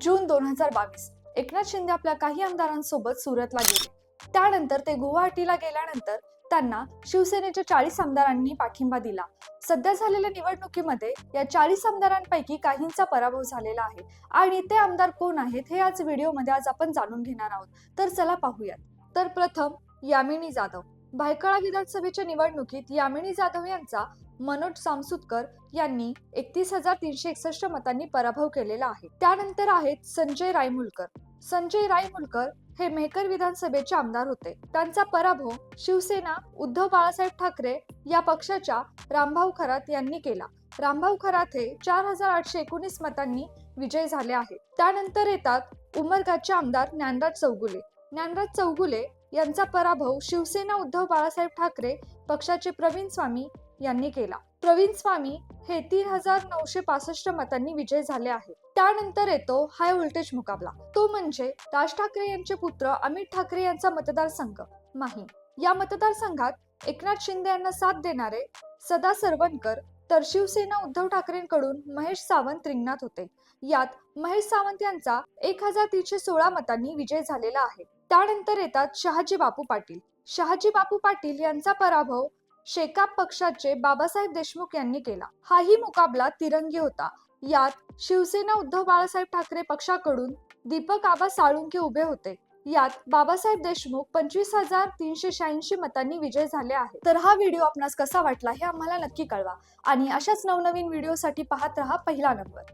जून दोन हजार बावीस. एकनाथ शिंदे आपल्या काही आमदारांसोबत सुरतला गेले. त्यानंतर ते गुवाहाटीला गेल्यानंतर त्यांना शिवसेनेच्या चाळीस आमदारांनी पाठिंबा दिला. सध्या झालेल्या निवडणुकीमध्ये या चाळीस आमदारांपैकी काहींचा पराभव झालेला आहे. आणि ते आमदार कोण आहेत हे आज व्हिडिओमध्ये आज आपण जाणून घेणार आहोत. तर चला पाहूयात. तर प्रथम यामिनी जाधव. भायखळा विधानसभेच्या निवडणुकीत यामिनी जाधव यांचा मनोज सामसुतकर यांनी एकतीस हजार तीनशे एकसष्ट मतांनी पराभव केलेला आहे. त्यानंतर आहेत संजय रायमुलकर. संजय रायमुलकर हे मेहकर विधानसभेचे आमदार होते. त्यांचा पराभव शिवसेना उद्धव बाळासाहेब ठाकरे या पक्षाच्या रामभाऊ खरात यांनी केला. रामभाऊ खरात हे चार हजार आठशे एकोणीस मतांनी विजय झाले आहेत. त्यानंतर येतात उमरगाचे आमदार ज्ञानराज चौगुले. ज्ञानराज चौगुले यांचा पराभव शिवसेना उद्धव बाळासाहेब ठाकरे पक्षाचे प्रवीण स्वामी यांनी केला. प्रवीण स्वामी हे तीन हजार नऊशे पासष्ट मतांनी विजय झाले आहेत. त्यानंतर येतो हाय व्होल्टेज मुकाबला. तो म्हणजे राज ठाकरे यांचे पुत्र अमित ठाकरे यांचा मतदारसंघ. माही या मतदारसंघात एकनाथ शिंदे यांना साथ देणारे सदा सरवणकर तर शिवसेना उद्धव ठाकरेंकडून महेश सावंत रिंगणात होते. यात महेश सावंत यांचा एक हजार तीनशे सोळा मतांनी विजय झालेला आहे. त्यानंतर येतात शहाजी बापू पाटील. शहाजी बापू पाटील यांचा पराभव शेकाप पक्षाचे बाबासाहेब देशमुख यांनी केला. हाही मुकाबला तिरंगी होता. यात शिवसेना उद्धव बाळासाहेब ठाकरे पक्षाकडून दीपक आबा साळुंके उभे होते. यात बाबासाहेब देशमुख पंचवीस हजार तीनशे शहाऐंशी मतांनी विजय झाले आहे तर हा व्हिडिओ आपणास कसा वाटला हे आम्हाला नक्की कळवा. आणि अशाच नवनवीन व्हिडिओसाठी पाहत रहा पहिला नंबर.